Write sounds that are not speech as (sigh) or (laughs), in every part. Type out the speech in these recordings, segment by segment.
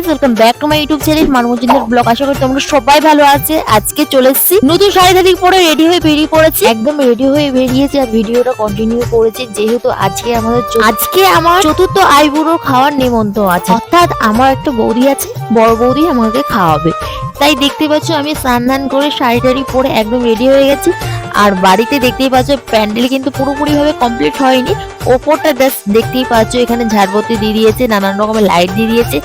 Guys welcome back to my YouTube channel মানমজিন্দের blog আশা করি তোমরা সবাই ভালো আছে। আজকে চলে এসেছি। নতুন শাড়ি থাকি পরে রেডি হয়ে বেরিয়ে পড়েছি। একদম রেডি হয়ে বেরিয়েছি আর ভিডিওটা কন্টিনিউ করেছি। যেহেতু আজকে আমাদের আজকে আমার চতুর্থ আইবুড়ো খাওয়ার নিমন্ত্রণ আছে। অর্থাৎ আমার একটা বৌদি আছে, বড় বৌদি আমাকে খাওয়াবে। তাই দেখতে পাচ্ছ, আমি স্নান দান করে শাড়ি টাড়ি পরে একদম রেডি হয়ে গেছি। আর বাড়িতে দেখতেই পাচ্ছ, প্যান্ডেল কিন্তু পুরোপুরি ভাবে কমপ্লিট হয়নি। ওপরটা জাস্ট দেখতেই পাচ্ছ, এখানে ঝাড়বতি দিয়ে দিয়েছে, নানান রকমের লাইট দিয়ে দিয়েছে।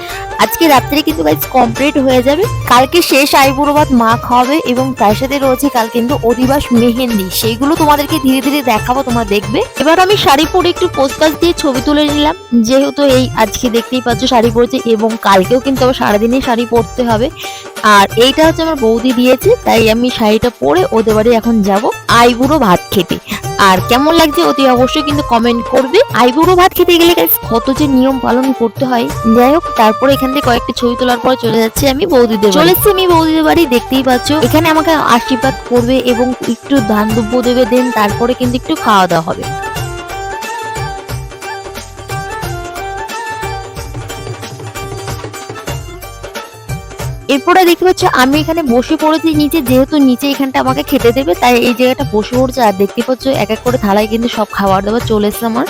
আজকে রাত্রে কিন্তু গাইজ কমপ্লিট হয়ে যাবে। কালকে শেষ আইবুড়ো ভাত মা খাওয়াবে এবং তার সাথে রয়েছে কাল কিন্তু অধিবাস মেহেন্দি। সেইগুলো তোমাদেরকে ধীরে ধীরে দেখাবো, তোমরা দেখবে। এবার আমি শাড়ি পরে একটু পোস্টাল দিয়ে ছবি তুলে নিলাম। যেহেতু এই আজকে দেখতেই পাচ্ছ শাড়ি পরেছে এবং কালকেও কিন্তু আবার সারাদিনই শাড়ি পরতে হবে। আর এইটা হচ্ছে আমার বৌদি দিয়েছে, তাই আমি শাড়িটা পরে ওদের বাড়ি এখন যাব আইবুড়ো ভাত খেতে। আর কেমন লাগছে অতি অবশ্যই কিন্তু কমেন্ট করবে। আইবুড়ো ভাত খেতে গেলে কত যে নিয়ম পালন করতে হয়। যাই হোক, তারপরে এখান থেকে কয়েকটা ছবি তোলার পর চলে যাচ্ছি আমি বৌদিদের চলে এসেছি আমি বৌদিদের বাড়ি, দেখতেই পাচ্ছ। এখানে আমাকে আশীর্বাদ করবে এবং একটু ধান দুব্য দেবে দেন তারপরে কিন্তু একটু খাওয়া দাওয়া হবে। এরপরে দেখতে পাচ্ছ আমি এখানে বসে পড়েছি নিচে, যেহেতু নিচে এখানটা আমাকে খেতে দেবে, তাই এই জায়গাটা বসে পড়ছে। আর দেখতে পাচ্ছ, এক এক করে থালায় কিন্তু সব খাবার দাবার চলে এসছে আমার।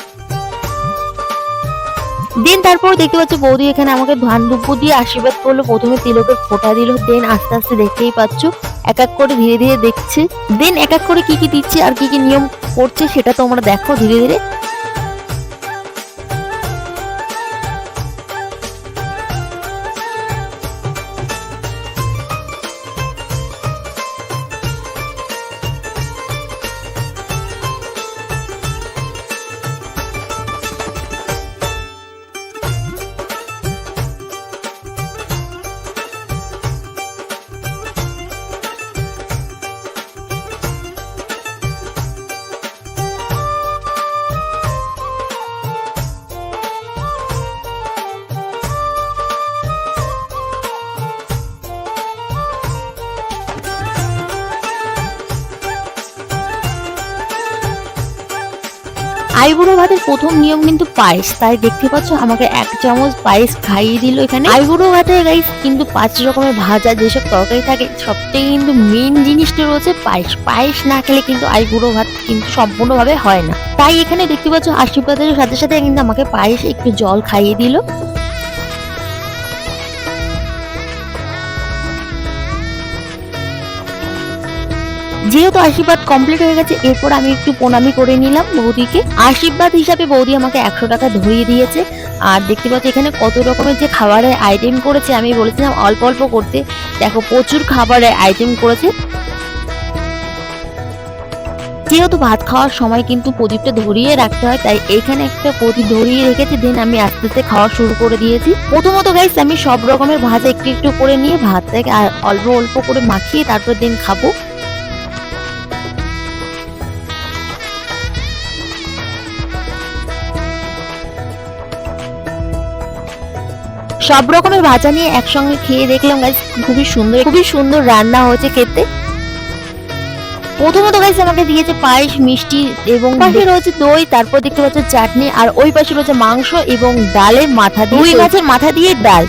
দেন তারপর দেখতে পাচ্ছ, বৌদি এখানে আমাকে ধান দুব্য দিয়ে আশীর্বাদ করল। প্রথমে তিলকের ফোঁটা দিল, দেন আস্তে আস্তে দেখতেই পাচ্ছ, এক এক করে ধীরে ধীরে দেখছে। দেন এক এক করে কি কি দিচ্ছে আর কি কি নিয়ম করছে, সেটা তোমরা দেখো ধীরে ধীরে। আইবুড়ো ভাতের প্রথম নিয়ম কিন্তু পায়েস। তাই দেখতে পাচ্ছ, আমাকে এক চামচ পায়েস খাইয়ে দিল এখানে। আইবুড়ো ভাতের গাইস কিন্তু পাঁচ রকমের ভাজা যেসব তরকারি থাকে সবথেকে কিন্তু মেন জিনিসটা রয়েছে পায়েস। পায়েস না খেলে কিন্তু আইবুড়ো ভাত কিন্তু সম্পূর্ণভাবে হয় না। তাই এখানে দেখতে পাচ্ছ, আশীর্বাদের সাথে সাথে কিন্তু আমাকে পায়েস একটু জল খাইয়ে দিল। যেহেতু আশীর্বাদ কমপ্লিট হয়ে গেছে, এরপর আমি একটু প্রণামি করে নিলাম বৌদিকে। আশীর্বাদ হিসাবে বৌদি আমাকে একশো টাকা ধরিয়ে দিয়েছে। আর দেখতে পাচ্ছি, এখানে কত রকমের যে খাবারের আইটেম করেছে, আমি বলেছিলাম অল্প অল্প করতে। দেখো, প্রচুর খাবারের আইটেম করেছে। যেহেতু ভাত খাওয়ার সময় কিন্তু প্রদীপটা ধরিয়ে রাখতে হয়, তাই এখানে একটা প্রদীপ ধরিয়ে রেখেছি দেন আমি আস্তে আস্তে খাওয়া শুরু করে দিয়েছি। প্রথমত গাইস আমি সব রকমের ভাজা একটু একটু করে নিয়ে ভাতটাকে অল্প অল্প করে মাখিয়ে তারপর দিন খাব। সব রকমের ভাজা নিয়ে একসঙ্গে খেয়ে দেখলাম গাইস খুবই সুন্দর খুবই সুন্দর রান্না হয়েছে খেতে। প্রথমত গাইস আমাকে দিয়েছে পায়েস মিষ্টি এবং পাশে রয়েছে দই তারপর দেখতে পাচ্ছ চাটনি আর ওই পাশে রয়েছে মাংস এবং ডালের মাথা দিয়ে রুই মাছের মাথা দিয়ে ডাল।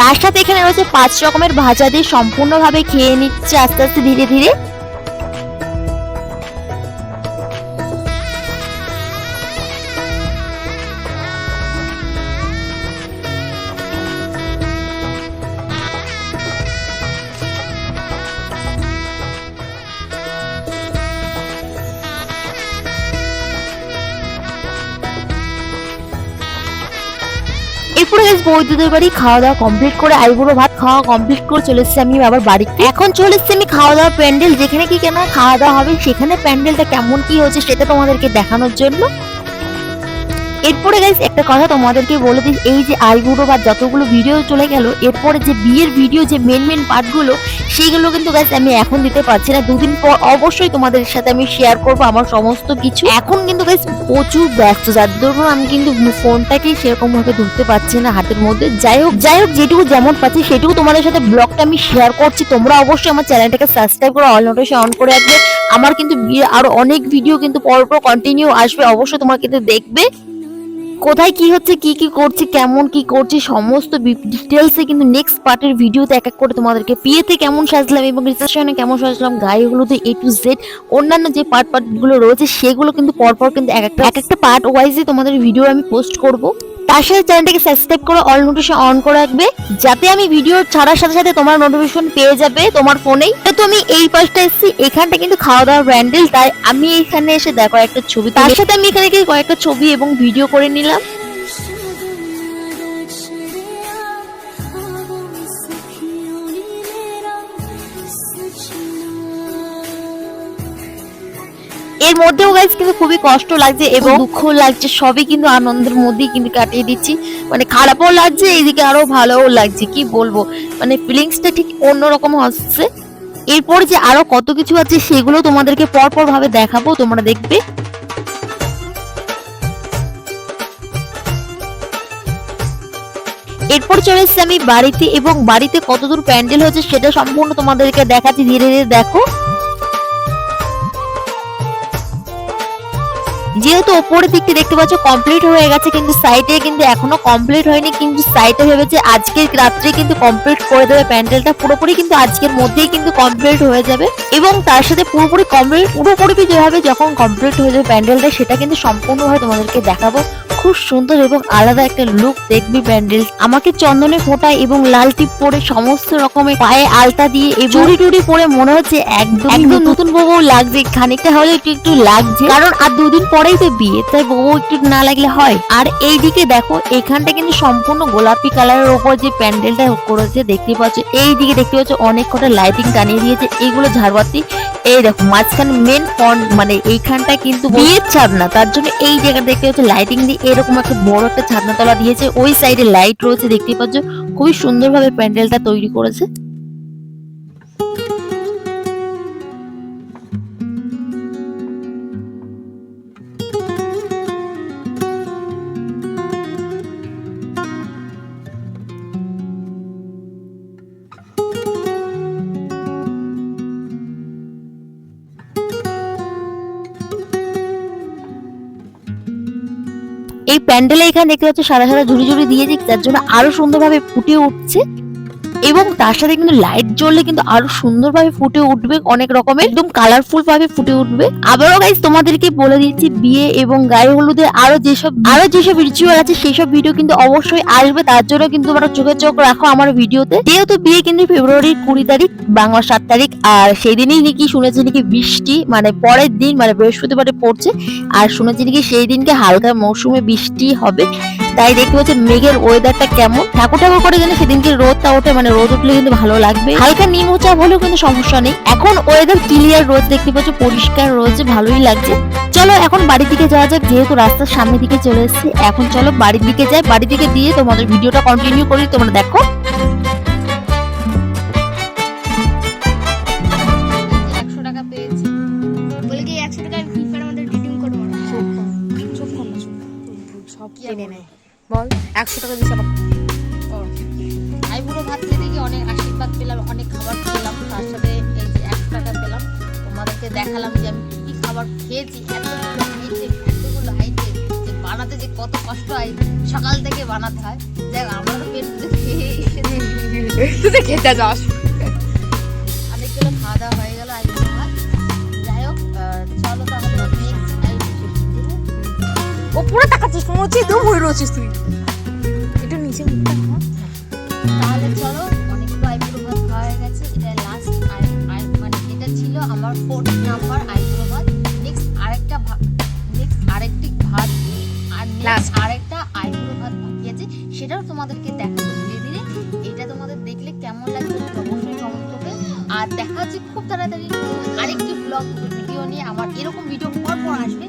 তার সাথে এখানে রয়েছে পাঁচ রকমের ভাজা দিয়ে সম্পূর্ণভাবে খেয়ে নিচ্ছে আস্তে আস্তে ধীরে ধীরে। এরপরে বৌদিদের বাড়ি খাওয়া দাওয়া কমপ্লিট করে আইবুড়ো ভাত খাওয়া কমপ্লিট করে চলে এসেছি আমি আবার বাড়িতে। এখন চলে এসেছি আমি খাওয়া দাওয়া প্যান্ডেল। যেখানে কি কেন খাওয়া দাওয়া হবে, সেখানে প্যান্ডেলটা কেমন কি হয়েছে সেটা তোমাদেরকে দেখানোর জন্য। এরপরে গাইস একটা কথা তোমাদেরকে বলে দিই, এই যে আইবুড়ো বা যতগুলো ভিডিও চলে গেল, এরপরে যে বিয়ের ভিডিও যে মেন মেন পার্টগুলো সেইগুলো কিন্তু গাইস আমি এখন দিতে পারছি না। দুদিন পর অবশ্যই তোমাদের সাথে আমি শেয়ার করব আমার সমস্ত কিছু। এখন কিন্তু গাইস প্রচুর ব্যস্ত, যার দরুন আমি কিন্তু ফোনটাকে সেরকম ভাবে ধরতে পারছি না হাতের মধ্যে। যাই হোক যাই হোক, যেটুকু যেমন পাচ্ছি, সেটুকু তোমাদের সাথে ব্লগটা আমি শেয়ার করছি। তোমরা অবশ্যই আমার চ্যানেলটাকে সাবস্ক্রাইব করে অল নোটিফিকেশন অন করে রাখবে। আমার কিন্তু আরও অনেক ভিডিও কিন্তু পরপর কন্টিনিউ আসবে, অবশ্যই তোমরা কিন্তু দেখবে। কোথায় কি হচ্ছে, কি কি করছে, কেমন কি করছে, সমস্ত ডিটেলসে কিন্তু নেক্সট পার্টের ভিডিওতে এক এক করে তোমাদেরকে পিয়েতে কেমন সাজলাম এবং রিসেপশনে কেমন সাজলাম গায়ে হলুদে এ টু জেড অন্যান্য যে পার্ট পার্টগুলো রয়েছে, সেগুলো কিন্তু পরপর কিন্তু এক একটা এক একটা পার্ট ওয়াইজে তোমাদের ভিডিও আমি পোস্ট করব। তার সাথে চ্যানেলটাকে সাবস্ক্রাইব করে অল নোটিফিকেশন অন করে রাখবে যাতে আমি ভিডিও ছাড়ার সাথে সাথে তোমার নোটিফিকেশন পেয়ে যাবে তোমার ফোনেই তো আমি এই পাশটা এসেছি এখানটা কিন্তু খাওয়া দাওয়ার ব্র্যান্ডেল তাই আমি এখানে এসে দেখো একটা ছবি তার সাথে আমি এখানে কয়েকটা ছবি এবং ভিডিও করে নিলাম। এর মধ্যেও গাইজ কিন্তু খুবই কষ্ট লাগছে এবং দুঃখ লাগছে সবই কিন্তু আনন্দের মধ্যেই কিন্তু কাটিয়ে দিচ্ছি। মানে খারাপও লাগছে এদিকে আরও ভালোও লাগছে কি বলব? মানে ফিলিংসটা ঠিক অন্যরকম হচ্ছে এরপর যে আরও কত কিছু আছে সেগুলো তোমাদেরকে পরপর ভাবে দেখাবো তোমরা দেখবে। এরপর চলে এসেছি আমি বাড়িতে এবং বাড়িতে কতদূর প্যান্ডেল হচ্ছে সেটা সম্পূর্ণ তোমাদেরকে দেখাচ্ছি ধীরে ধীরে দেখো। যেহেতু ওপরের দিকটি দেখতে পাচ্ছ কমপ্লিট হয়ে গেছে কিন্তু সাইডে কিন্তু এখনও কমপ্লিট হয়নি। কিন্তু সাইডে ভেবেছে আজকের রাত্রে কিন্তু কমপ্লিট করে দেবে প্যান্ডেলটা। পুরোপুরি কিন্তু আজকের মধ্যেই কিন্তু কমপ্লিট হয়ে যাবে। এবং তার সাথে পুরোপুরি কমপ্লিট পুরোপুরি যেভাবে যখন কমপ্লিট হয়ে যাবে প্যান্ডেলটা সেটা কিন্তু সম্পূর্ণভাবে তোমাদেরকে দেখাবো। খুব সুন্দর এবং আলাদা একটা লুক দেখবি প্যান্ডেল। আমাকে চন্দনে ফোঁটা এবং লাল টিপ পরে সমস্ত রকমের পায়ে আলতা দিয়ে চুড়ি টুড়ি পরে মনে হচ্ছে একদম একদম নতুন। বউ লাগছে। খানিকটা হলে একটু একটু লাগছে। কারণ আর দুদিন পরেই তো বিয়ে তাই বউ একটু না লাগলে হয়? আর এইদিকে দেখো, এখানটা কিন্তু সম্পূর্ণ গোলাপি কালারের ওপর যে প্যান্ডেলটা করেছে, দেখতে পাচ্ছ? এই দিকে দেখতে পাচ্ছ, অনেক কটা লাইটিং টানিয়ে দিয়েছে। এইগুলো ঝাড়বাতি, এই দেখো, মাঝখানে মেন ফন্ট মানে এইখানটা কিন্তু বিয়ের ছাদনা, তার জন্য এই জায়গাটা দেখতে পাচ্ছ লাইটিং দিয়ে এরকম একটা বড় একটা ছাদনা তলা দিয়েছে। ওই সাইডে লাইট রয়েছে, দেখতে পাচ্ছ? খুবই সুন্দরভাবে প্যান্ডেলটা তৈরি করেছে। এই প্যান্ডেলে এখানে দেখতে পাচ্ছ সাদা সাদা ঝুড়ি ঝুড়ি দিয়েছে যার জন্য আরও সুন্দরভাবে ফুটে উঠছে। এবং তার সাথে কিন্তু লাইট জ্বললে কিন্তু আরও সুন্দরভাবে ফুটে উঠবে, অনেক রকমের। একদম কালারফুল ভাবে ফুটে উঠবে। আবারও গাইজ তোমাদেরকে বলে দিচ্ছি, বিয়ে এবং গায়ে হলুদে আরও যেসব আরও যেসব রিচুয়াল আছে সেই সব ভিডিও কিন্তু অবশ্যই আসবে। তার জন্য কিন্তু তোমরা চোখে চোখ রাখো আমার ভিডিওতে যেহেতু বিয়ে কিন্তু ফেব্রুয়ারির কুড়ি তারিখ, বাংলা সাত তারিখ, আর সেই দিনই নাকি শুনেছি নাকি বৃষ্টি মানে পরের দিন মানে বৃহস্পতিবারে পড়ছে। আর শুনেছি নাকি সেই দিনকে হালকা মৌসুমে বৃষ্টি হবে। তাই দেখতে পাচ্ছি মেঘের ওয়েদারটা কেমন? ঠাকুর ঠাকুর করে যেন সেদিনকে রোদটা ওঠে মানে রোদ উঠলে কিন্তু ভালো লাগবে। হালকা নিম্নচাপ হলেও কিন্তু সমস্যা নেই। এখন ওয়েদার ক্লিয়ার রোদ দেখতে পাচ্ছ পরিষ্কার রয়েছে ভালোই লাগছে। চলো এখন বাড়ির দিকে যাওয়া যাক যেহেতু রাস্তার সামনের দিকে চলে এসেছি। এখন চলো বাড়ির দিকে যাই বাড়ির দিকে দিয়ে তোমাদের ভিডিওটা কন্টিনিউ করি তোমরা দেখো। একশো টাকা পেয়েছি। বলে একশো টাকা দিস আবার আইবুড়ো ভাত খেতে গিয়ে অনেক আশীর্বাদ পেলাম অনেক খাবার পেলাম তার সাথে এই যে একশো টাকা পেলাম। তোমাদেরকে দেখালাম যে আমি কি কি খাবার খেয়েছি এতগুলো আইটেম এতগুলো আইটেম যে বানাতে যে কত কষ্ট হয় সকাল থেকে বানাতে হয়। দেখ আমরা তো পেট খেয়ে (laughs) খেতে যাস। ও পুরো তাকাচ্ছিস মনে হচ্ছে দম হয়ে রয়েছিস তুই। একটু নিচে মুখটা খা। তাহলে চলো অনেকগুলো আইব্রো ভাত খাওয়া হয়ে গেছে। এটা লাস্ট মানে এটা ছিল আমার ফোর্থ নাম্বার আইব্রো ভাত নেক্সট আরেকটা নেক্সট আরেকটি ভাত আর নেক্সট আরেকটা আইব্রো ভাত বাকি আছে। সেটাও তোমাদেরকে দেখাবো ধীরে ধীরে। এটা তোমাদের দেখলে কেমন লাগবে অবশ্যই কমেন্ট করবে। আর দেখা হচ্ছে খুব তাড়াতাড়ি আরেকটি ব্লগ ভিডিও নিয়ে। আমার এরকম ভিডিও পর পর আসবে।